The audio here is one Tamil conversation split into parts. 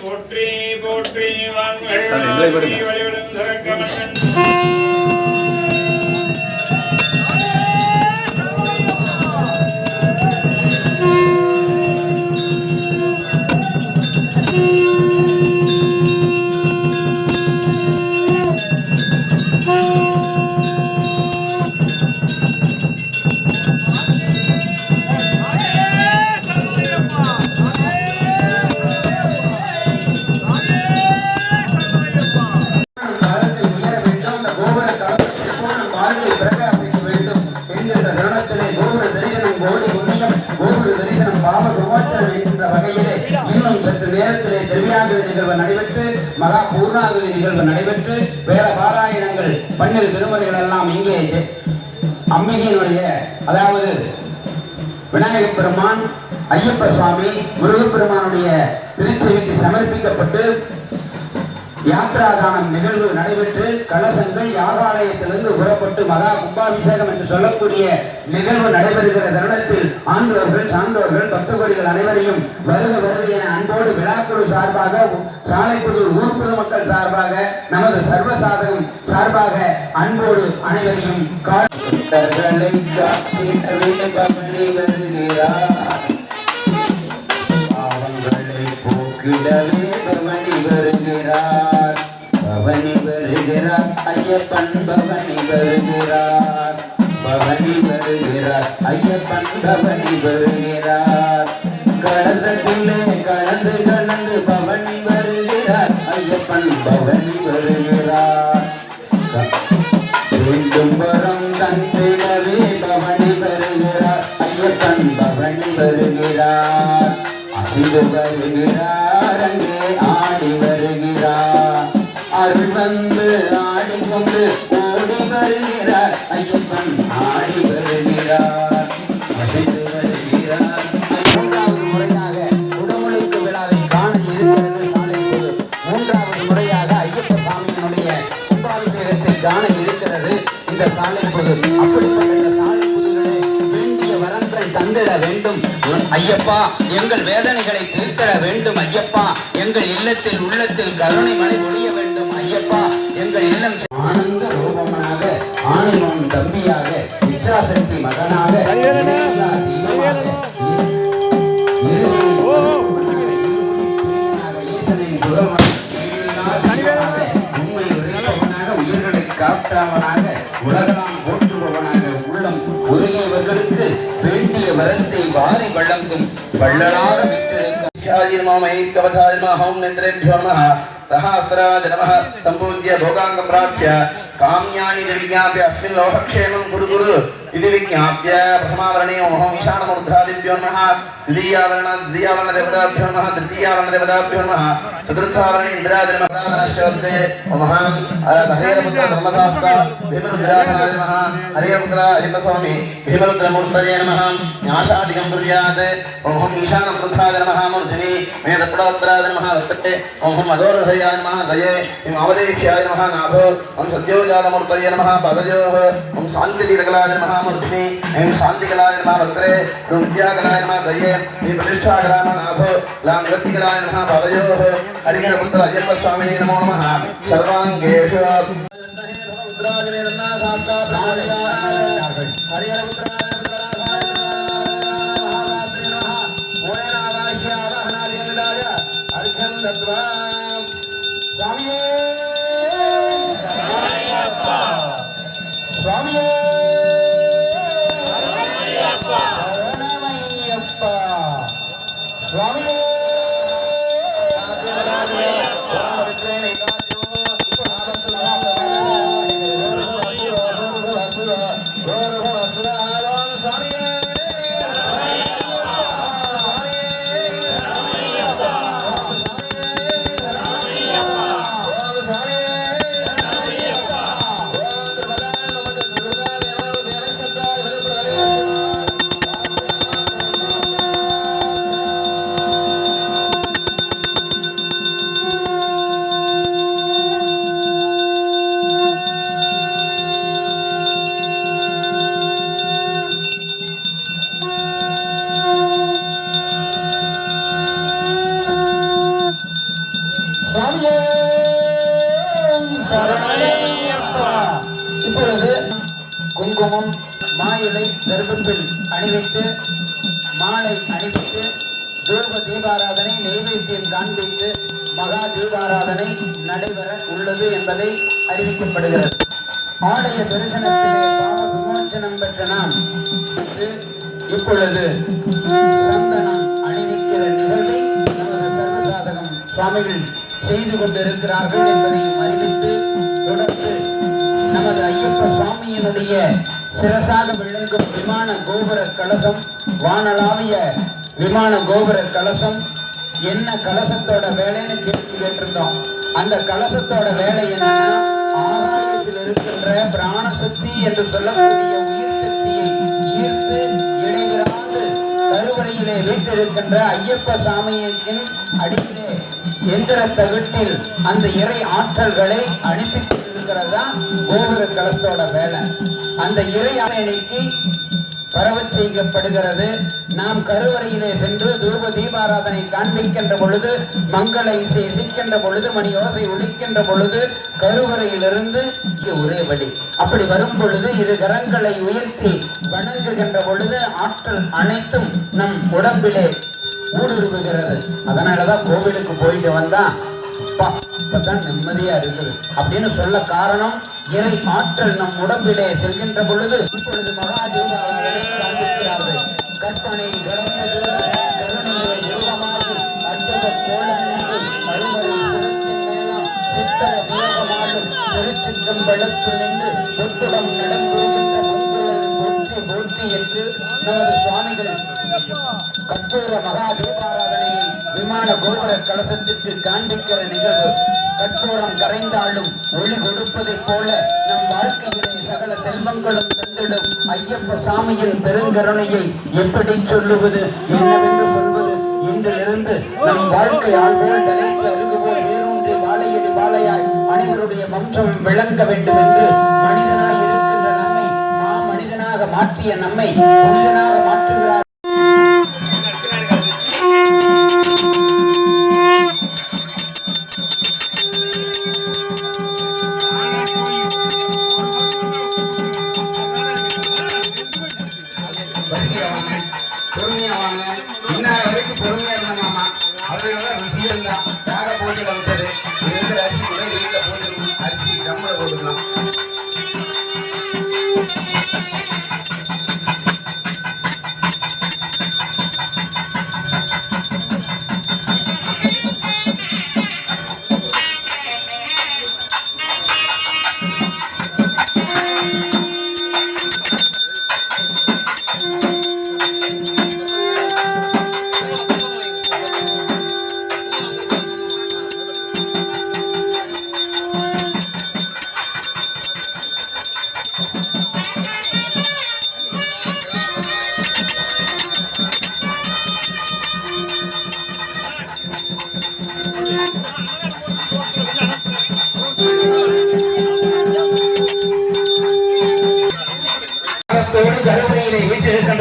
போற்றி போற்றி வாங்க பிரகாசிக்க வேண்டும். என்கின்ற தருணத்திலே கோபுர தரிசனம் கோடி புண்ணியம் கோபுர தரிசனம் பாவ விமோசனம் என்கின்ற வகையிலே இன்னும் சற்று நேரத்திலே நிகழ்வு நடைபெற்று மகா பூர்ணாங்கதி நிகழ்வு நடைபெற்று வேற பாராயணங்கள் பன்னிரு எல்லாம் இங்கே அம்மையினுடைய அதாவது விநாயகப் பெருமான் ஐயப்ப சுவாமி முருகப்பெருமானுடைய திருச்செவிக்கு சமர்ப்பிக்கப்பட்டு யாத்ராதானம் நிகழ்வு நடைபெற்று கலசங்கள் யாகாலயத்திலிருந்து புறப்பட்டு மகா கும்பாபிஷேகம் என்று சொல்லக்கூடிய நிகழ்வு நடைபெறுகிற தருணத்தில் ஆண்டோர்கள் சான்றோர்கள் பக்தகோடிகள் அனைவரையும் வருக வருக என அன்போடு விழாக்குழு சார்பாக சாலைப்புதூர் ஊர் பொதுமக்கள் சார்பாக நமது சர்வசாதகம் சார்பாக அன்போடு அனைவரையும் பாவங்களை போக்கிடவே வருகிறார் பவனி வருகிறார். ஐயப்பன் பவனி வருகிறார். பவனி வருகிறார். ஐயப்பன் பவனி வருகிறார். கலந்தத்திலே கலந்து கலந்து பவனி வருகிறார். ஐயப்பன் பவனி வருகிறார். வேண்டும் வரும் தந்திடவே பவனி வருகிறார். ஐயப்பன் பவனி வருகிறார். அறிந்து வருகிறார். தானம் இருக்கிறது. இந்த சாலை பொது. அப்படிப்பட்ட இந்த சாலை பொதுகளே வேண்டிய வரங்கள் தந்திட வேண்டும். ஐயப்பா எங்கள் வேதனைகளை தீர்த்திட வேண்டும் ஐயப்பா. எங்கள் இல்லத்தில் உள்ளத்தில் கருணை மலை ஒழிய வேண்டும் ஐயப்பா. எங்கள் இல்லம் ஆனந்த ரூபமனாக ஆனந்தம் தம்பியாக கள்ளனாக வீற்றிருக்கும் கவசாதிமா ஹோம் நிந்திரேபியோ நம சஹாசிராஜ நம சம்பூஜ்ய போகாங்க பிராப்திய காமியானி விஜாபிய அஸ்மின் லோகக்ஷேமம் குரு குரு इति विज्ञाप्य प्रथमावरणे ओम ईशानमूर्धादिभ्यो नमः द्वितीयावरण द्वितीयावरणदेवताभ्यो नमः तृतीयावरणदेवताभ्यो नमः चतुर्थावरणे इन्द्रादिनमः ओमहं हरिहरपुत्र धर्मशास्त्र भीमरुद्राधनाय नमः हरिहरपुत्र अय्यप्पस्वामी भीमरुद्रमूर्तये नमः न्यासादिकं कुर्यात् ओम ईशानमूर्धाय नमः मूर्धिनि मे दत्तोत्तराय नमः दत्ते ओम अदोरधयाय नमः दये ओम अवदेश्याय नमः नाभो ओम सद्योजातमूर्तये नमः पदयोः ओम शान्तितीरकलाय नमः पत्नी शांति कलाय नमः भद्रे रुंक्या कलाय नमः दये विप्रतिष्ठा ग्राम नाभ लांगति कलाय नमः पदयोः हरिहर पुत्र अय्यप्प स्वामी नमो नमः। தீபாராதனை நெய்வேத்தியம் காண்பித்து மகா தீபாராதனை நடைபெற உள்ளது என்பதை அறிவிக்கப்படுகிறது. ஆலய தரிசனத்திலே பாவ விமோச்சனம் பெற்ற நாம் இப்பொழுது சந்தனம் அணிவிக்கிற நிகழ்வை நமது சர்வசாதகம் சுவாமிகள் செய்து கொண்டிருக்கிறார்கள் என்பதையும் அறிவித்து தொடர்ந்து நமது ஐயப்ப சுவாமியினுடைய சிறசாக விளங்கும் விமான கோபுர கலசம் வானளாவிய விமான கோபுர கலசம் என்ன கலசத்தோட வேலைன்னு கேட்டு கேட்டிருந்தோம். அந்த கலசத்தோட வேலை என்னன்னா ஆகாயத்தில் இருக்கின்ற பிராண சக்தி என்று சொல்லக்கூடிய உயிர் சக்தியை ஈர்த்து இடைவிடாது. கருவறையிலே வீட்டிருக்கின்ற ஐயப்ப சாமியின் அடியிலே எந்திர தகட்டில் அந்த இறை ஆற்றல்களை அனுப்பி கொண்டிருக்கிறதா கோபுர கலத்தோட வேலை. அந்த இறை ஆணைக்கு பரவச் செய்யப்படுகிறது நாம் கருவறையிலே சென்று தூப தீபாராதனை காண்பிக்கின்ற பொழுது மங்கள இசை இசைக்கின்ற பொழுது மணி யோசை ஒழிக்கின்ற பொழுது கருவறையிலிருந்து ஒரே வழி. அப்படி வரும் பொழுது இரு கரங்களை உயர்த்தி வணங்குகின்ற பொழுது ஆற்றல் அனைத்தும் நம் உடம்பிலே ஊடுருவுகிறது. அதனாலதான் கோவிலுக்கு போயிட்டு வந்தா அப்பா, நிம்மதியா இருக்குது. அப்படின்னு சொல்ல காரணம் இறை ஆற்றல் நம் உடம்பிலே செல்கின்ற பொழுது இப்பொழுது காண்பிக்கிறார்கள் கற்பனை என்று கற்பூர மகா தீபாராதனையை விமான கோபுர கலசத்திற்கு காண்பிக்கிற நிகழ்வு. கற்பூரம் கரைந்தாலும் ஒளி கொடுப்பதைப் போல நம் வாழ்க்கையிலே சகல செல்வங்களும் தந்திடும். ஐயப்ப சாமியின் பெருங்கருணையை எப்படி சொல்லுவது என்னவென்று சொல்வது? இன்றிலிருந்து நம் வாழ்க்கை ஆள்போல் தலைக்கு அருகுபோல் வேரூன்றி வாழையடி வாழையாய் அனைவருடைய வம்சம் விளங்க வேண்டும் என்று மனிதனாய் இருக்கின்ற நம்மை மா மனிதனாக மாற்றிய நம்மை மனிதனாக மாற்றுகிறார்.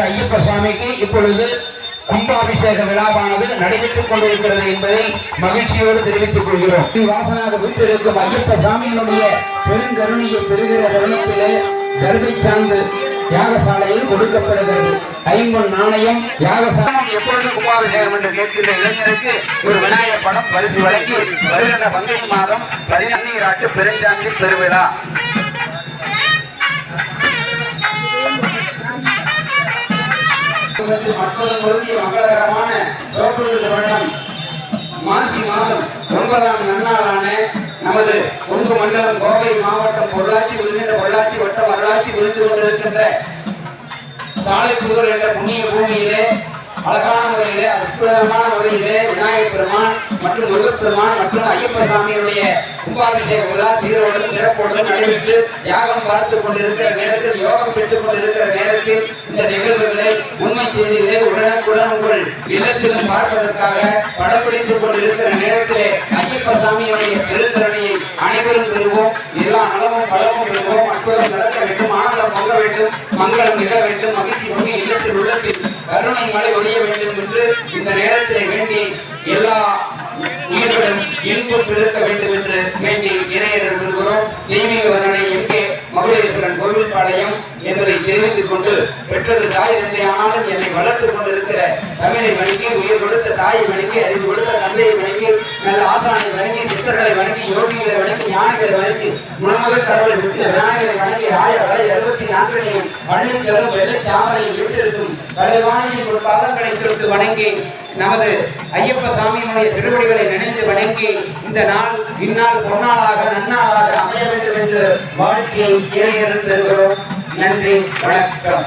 ஐயப்ப சுவாமிக்கு இப்பொழுது கும்பாபிஷேக விழாவானது நடைபெற்றுக் கொண்டிருக்கிறது என்பதை மகிழ்ச்சியோடு தெரிவித்துக் கொள்கிறோம். வாசனாக வீட்டிற்கும் ஐயப்ப சாமியினுடைய பெருங்கருணையை பெறுகிற தருணத்திலே கருவை சார்ந்து யாகசாலையில் கொடுக்கப்படுகிறது. ஐம்பொன் நாணயம் யாகசாலை. எப்பொழுது கும்பாபிஷேகம் என்று கேட்கின்ற இளைஞருக்கு ஒரு விநாயகர் படம் பரிசு வழங்கி வருகின்ற பங்குனி மாதம் பதினீராட்டு பெருஞ்சாந்தி பெருவிழா. மற்றதும் பொருந்திய மங்களகரமான சோழபுரம் வருடம். மாசி மாதம் ஒன்பதாம் நன்னாளான நமது கொங்கு மண்டலம் கோவை மாவட்டம் பொள்ளாச்சி விருதுகின்ற பொள்ளாச்சி வட்டம் வரலாற்றி விருந்து கொண்டிருக்கின்ற சாலை புகழ் என்ற புண்ணிய பூமியிலே அழகான முறையிலே அற்புதமான முறையிலே விநாயகர் பெருமான் மற்றும் முருகப்பெருமான் மற்றும் ஐயப்ப சாமியுடைய கும்பாபிஷேக விழா சீரோடும் சிறப்போடும் நடைபெற்று யாகம் பார்த்து கொண்டிருக்கிற நேரத்தில் யோகம் பெற்றுக் கொண்டிருக்கிற நேரத்தில் இந்த நிகழ்வுகளை உண்மை செய்திகளை உடனுக்குடன் உங்கள் இல்லத்திலும் பார்ப்பதற்காக படப்பிடித்துக் கொண்டிருக்கிற நேரத்திலே ஐயப்ப சாமியுடைய பெருந்தரணியை அனைவரும் பெறுவோம். எல்லா நலமும் பலமும் பெறுவோம். அற்புதம் நடக்க வேண்டும் ஆனந்தம் பொங்க வேண்டும் மங்களம் நிகழ வேண்டும் மகிழ்ச்சி பொங்கி இல்லத்தில் உள்ளத்தில் கருணை மலை ஒழிய வேண்டும் என்று இந்த நேரத்திலே வேண்டி எல்லா உயிர்களும் இன்பம் இருக்க வேண்டும் என்று வேண்டி இணையர்கள் விரும்புகிறோம் தெய்வீக வர்ணனை எங்கே மகுடேஸ்வரன் கோவில்பாளையம் என்பதை தெரிவித்துக் கொண்டு பெற்றது தாய் தந்தை ஆனாலும் என்னை வளர்த்துக் கொண்டிருக்கிற தமிழை வணங்கி உயிர் கொடுத்த தாயை வணங்கி அறிவு கொடுத்த தந்தையை வணங்கி நல்ல ஆசானை வணங்கி சித்தர்களை வணங்கி யோகிகளை வணங்கி ஞானிகளை வணங்கி முழுமுதல் கடவுளை விட்டு விநாயகரை வணங்கி ஆயிரம் வரை அறுபத்தி நான்கையும் பள்ளி தரும் வெள்ளை தாமரையும் வீட்டிற்கும் கலைவாணியின் ஒரு பாதங்களை தொட்டு வணங்கி நமது ஐயப்ப சாமியினுடைய திருவடிகளை நினைந்து வணங்கி இந்த நாள் இந்நாள் பொன்னாளாக நன்னாளாக அமைய வேண்டும் என்று வாழ்க்கையை இறையரும் நன்றி வணக்கம்.